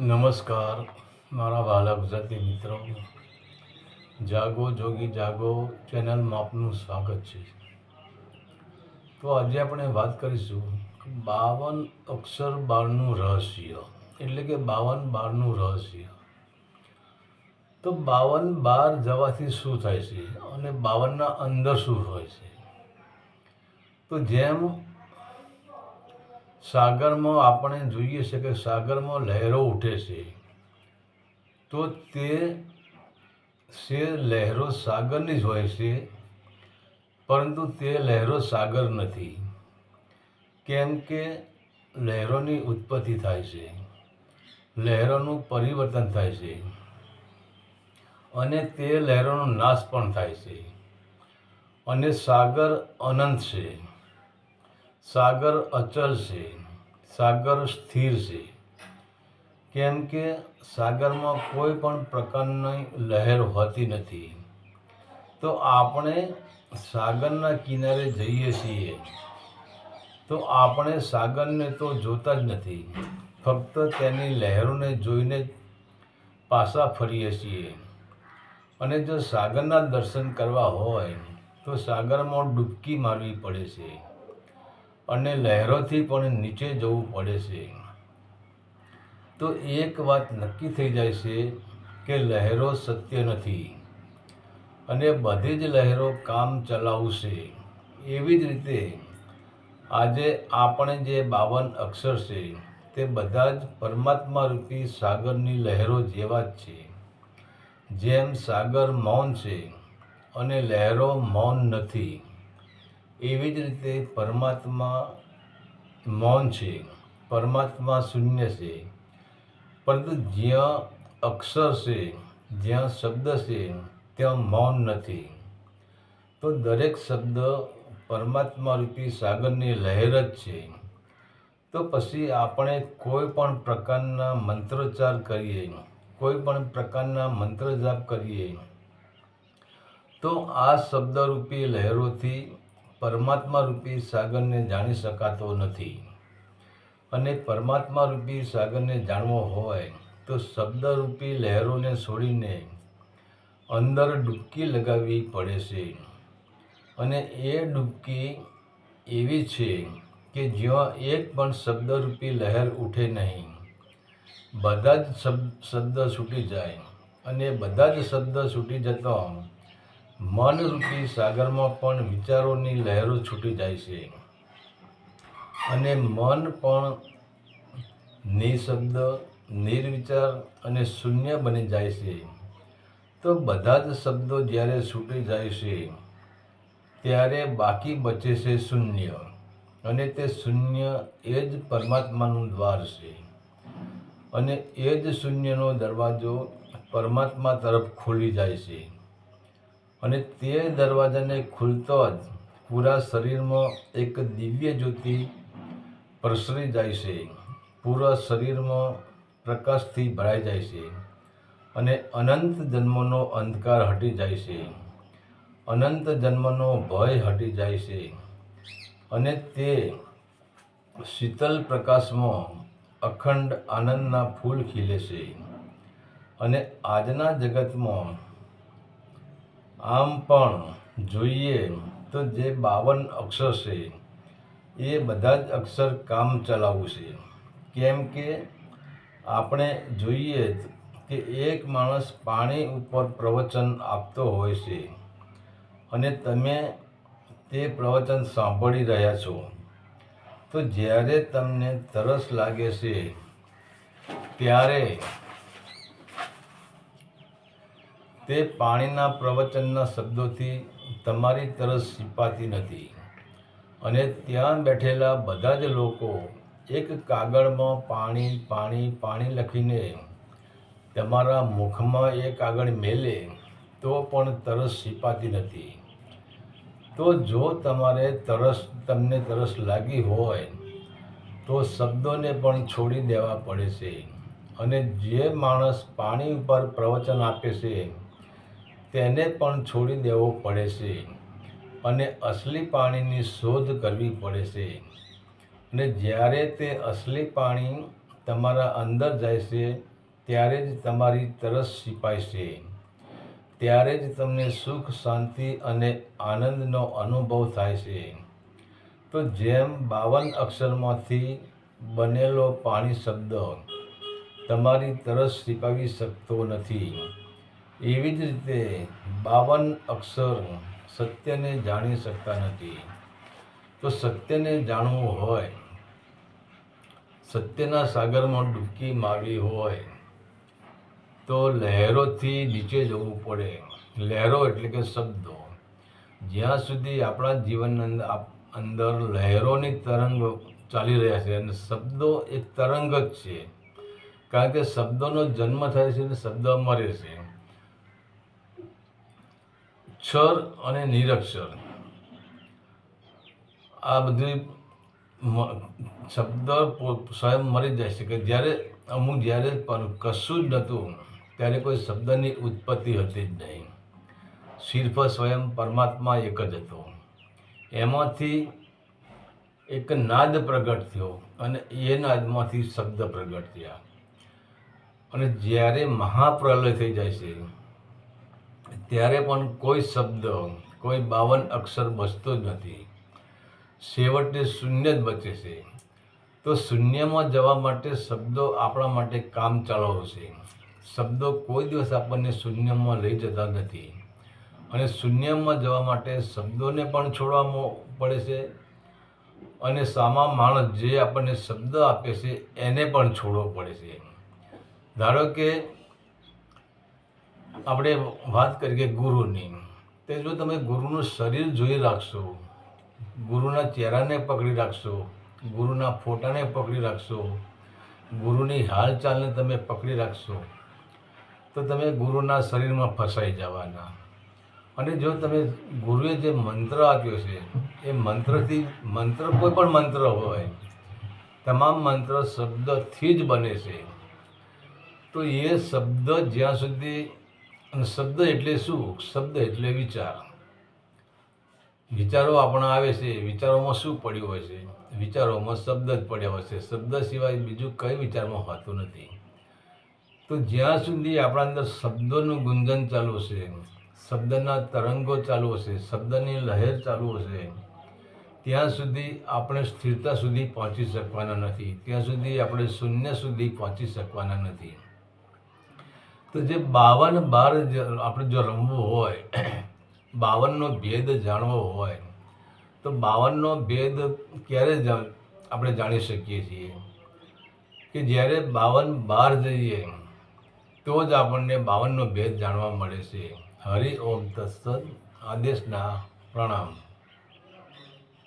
નમસ્કાર, મારા વાલા ગુજરાતી મિત્રો. જાગો, જોગી જાગો, ચેનલમાં આપનું સ્વાગત છે. તો આજે આપણે વાત કરીશું બાવન અક્ષર બારનું રહસ્ય, એટલે કે બાવન બારનું રહસ્ય. તો બાવન બાર જવાથી શું થાય છે અને બાવનના અંદર શું હોય છે? તો જેમ સાગરમાં આપણે જોઈએ છે કે સાગરમાં લહેરો ઉઠે છે. તો તે છે લહેરો સાગરની જ હોય છે, પરંતુ તે લહેરો સાગર નથી. કેમ કે લહેરોની ઉત્પત્તિ થાય છે. લહેરોનું પરિવર્તન થાય છે. અને તે લહેરોનો નાશ પણ થાય છે. અને સાગર અનંત છે. સાગર અચલ છે, સાગર સ્થિર છે. કેમ કે સાગરમાં કોઈ પણ પ્રકારની લહેર હોતી નથી. તો આપણે સાગરના કિનારે જઈએ છીએ. તો આપણે સાગરને તો જોતા જ નથી. ફક્ત તેની લહેરોને જોઈને પાછા ફરીએ છીએ. અને જો સાગરના દર્શન કરવા હોય, તો સાગરમાં ડૂબકી મારવી પડે છે. અને લહેરોથી પણ નીચે જવું પડે છે. તો એક વાત નક્કી થઈ જાય છે કે લહેરો સત્ય નથી. અને બધી જ લહેરો કામ ચલાવશે. એવી જ રીતે આજે આપણે જે બાવન અક્ષર છે તે બધા જ પરમાત્મા રૂપી સાગરની લહેરો જેવા જ છે. જેમ સાગર મૌન છે અને લહેરો મૌન નથી. એવી જ રીતે પરમાત્મા મૌન છે, પરમાત્મા શૂન્ય છે. પરંતુ જ્યાં અક્ષર છે, જ્યાં શબ્દ છે, ત્યાં મૌન નથી. તો દરેક શબ્દ પરમાત્મા રૂપી સાગરની લહેર જ છે. તો પછી આપણે કોઈ પણ પ્રકારના મંત્રોચ્ચાર કરીએ, કોઈ પણ પ્રકારના મંત્ર જાપ કરીએ, તો આ શબ્દરૂપી લહેરોથી પરમાત્મા રૂપી સાગરને જાણી શકાતો નથી. અને પરમાત્મા રૂપી સાગરને જાણવો હોય તો શબ્દરૂપી લહેરોને છોડીને અંદર ડૂબકી લગાવવી પડે છે. અને એ ડૂબકી એવી છે કે જ્યાં એક પણ શબ્દરૂપી લહેર ઉઠે નહીં. બધા જ શબ્દ છૂટી જાય અને બધા જ શબ્દ છૂટી જતા મનરૂપી સાગરમાં પણ વિચારોની લહેરો છૂટી જાય છે. અને મન પણ નિશબ્દ, નિર્વિચાર અને શૂન્ય બની જાય છે. તો બધા જ શબ્દો જ્યારે છૂટી જાય છે, ત્યારે બાકી બચે છે શૂન્ય. અને તે શૂન્ય એ જ પરમાત્માનું દ્વાર છે. અને એ જ શૂન્યનો દરવાજો પરમાત્મા તરફ ખોલી જાય છે. અને તે દરવાજાને ખુલતો જ પૂરા શરીરમાં એક દિવ્ય જ્યોતિ પ્રસરી જાય છે. પૂરા શરીરમાં પ્રકાશથી ભરાઈ જાય છે અને અનંત જન્મનો અંધકાર હટી જાય છે. અનંત જન્મનો ભય હટી જાય છે અને તે શીતલ પ્રકાશમાં અખંડ આનંદના ફૂલ ખીલે છે. અને આજના જગતમાં આમ પણ જોઈએ તો જે બાવન અક્ષર છે, એ બધા જ અક્ષર કામ ચલાવવું છે. કેમ કે આપણે જોઈએ કે એક માણસ પાણી ઉપર પ્રવચન આપતો હોય છે અને તમે તે પ્રવચન સાંભળી રહ્યા છો, તો જ્યારે તમને તરસ લાગે છે, ત્યારે તે પાણીના પ્રવચનના શબ્દોથી તમારી તરસ છીપાતી નથી. અને ત્યાં બેઠેલા બધા જ લોકો એક કાગળમાં પાણી પાણી પાણી લખીને તમારા મુખમાં એ કાગળ મેલે તો પણ તરસ છીપાતી નથી. તો જો તમારે તરસ, તમને તરસ લાગી હોય, તો શબ્દોને પણ છોડી દેવા પડે છે. અને જે માણસ પાણી ઉપર પ્રવચન આપે છે તેને પણ છોડી દેવો પડે છે અને અસલી પાણીની શોધ કરવી પડે છે. અને જ્યારે તે અસલી પાણી તમારા અંદર જાય છે, ત્યારે જ તમારી તરસ છીપાય છે. ત્યારે જ તમને સુખ, શાંતિ અને આનંદનો અનુભવ થાય છે. તો જેમ બાવન અક્ષરમાંથી બનેલો પાણી શબ્દ, તમારી તરસ છીપાવી શકતો નથી. એવી જ રીતે બાવન અક્ષર સત્યને જાણી શકતા નથી. તો સત્યને જાણવું હોય, સત્યના સાગરમાં ડૂબકી મારવી હોય, તો લહેરોથી નીચે જવું પડે. લહેરો એટલે કે શબ્દો. જ્યાં સુધી આપણા જીવન અંદર લહેરોની તરંગ ચાલી રહ્યા છે અને શબ્દો એક તરંગ જ છે. કારણ કે શબ્દોનો જન્મ થાય છે અને શબ્દ મરે છે. ક્ષર અને નિરક્ષર. આ બધી શબ્દ સ્વયં મરી જાય છે કે જ્યારે, અમુક જ્યારે કશું જ નહોતું, ત્યારે કોઈ શબ્દની ઉત્પત્તિ હતી જ નહીં. શિર્ફ સ્વયં પરમાત્મા એક જ હતો. એમાંથી એક નાદ પ્રગટ થયો અને એ નાદમાંથી શબ્દ પ્રગટ થયા. અને જ્યારે મહાપ્રલય થઈ જાય છે ત્યારે પણ કોઈ શબ્દ, કોઈ બાવન અક્ષર બચતો જ નથી. છેવટે શૂન્ય જ બચે છે. તો શૂન્યમાં જવા માટે શબ્દો આપણા માટે કામ ચલાવો છે. શબ્દો કોઈ દિવસ આપણને શૂન્યમાં લઈ જતા નથી. અને શૂન્યમાં જવા માટે શબ્દોને પણ છોડવા પડે છે. અને સામા માણસ જે આપણને શબ્દ આપે છે, એને પણ છોડવો પડે છે. ધારો કે આપણે વાત કરીએ ગુરુની. તે જો તમે ગુરુનું શરીર જોઈ રાખશો, ગુરુના ચહેરાને પકડી રાખશો, ગુરુના ફોટાને પકડી રાખશો, ગુરુની હાલચાલને તમે પકડી રાખશો, તો તમે ગુરુના શરીરમાં ફસાઈ જવાના. અને જો તમે ગુરુએ જે મંત્ર આપ્યો છે, એ મંત્રથી, મંત્ર કોઈ પણ મંત્ર હોય, તમામ મંત્ર શબ્દથી જ બને છે. તો એ શબ્દ જ્યાં સુધી અને શબ્દ એટલે શું શબ્દ એટલે વિચાર. વિચારો આપણા આવે છે, વિચારોમાં શું પડ્યું હોય છે? વિચારોમાં શબ્દ જ પડ્યા હોય છે. શબ્દ સિવાય બીજું કઈ વિચારમાં હોતું નથી. તો જ્યાં સુધી આપણા અંદર શબ્દોનું ગુંજન ચાલુ છે શબ્દના તરંગો ચાલુ હશે, શબ્દની લહેર ચાલુ હશે, ત્યાં સુધી આપણે સ્થિરતા સુધી પહોંચી શકવાના નથી. ત્યાં સુધી આપણે શૂન્ય સુધી પહોંચી શકવાના નથી. તો જે બાવન બાર આપણે જો રમવું હોય, બાવનનો ભેદ જાણવો હોય, તો બાવનનો ભેદ ક્યારે આપણે જાણી શકીએ છીએ? કે જ્યારે બાવન બાર જઈએ, તો જ આપણને બાવનનો ભેદ જાણવા મળે છે. હરિ ઓમ તત્સદ આદેશના પ્રણામ.